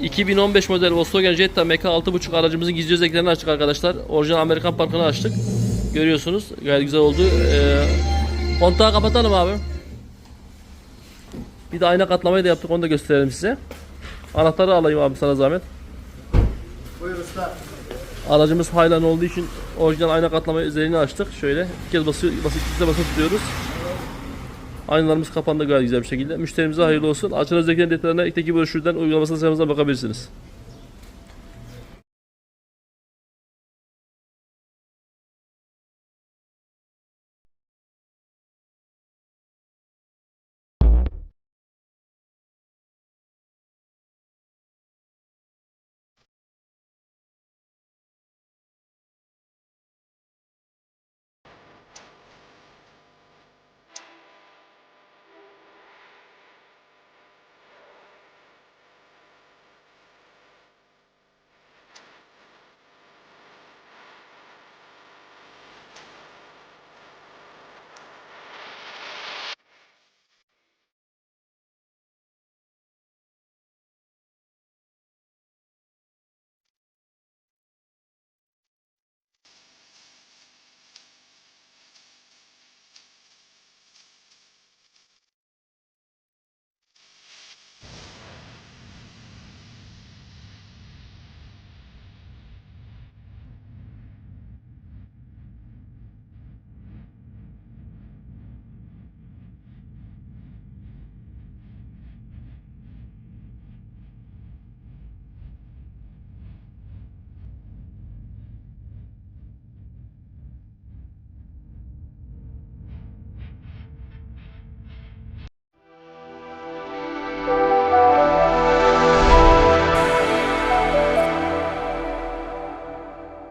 2015 model Volkswagen Jetta MK 6.5 aracımızın gizli özelliklerini açtık arkadaşlar. Orijinal Amerikan parkını açtık. Görüyorsunuz. Gayet güzel oldu. Ee, kontağı kapatalım abi. Bir de ayna katlamayı da yaptık. Onu da gösterelim size. Anahtarı alayım abi sana zahmet. Buyur usta. Aracımız Highline olduğu için orijinal ayna katlama özelliğini açtık. Şöyle bir kez basıyor, basıp ikisine basıp tutuyoruz. Aynalarımız kapandı gayet güzel bir şekilde. Müşterimize hayırlı olsun. Açın özelliklerin detaylarına ilkteki broşürden uygulamasına sayfamıza bakabilirsiniz.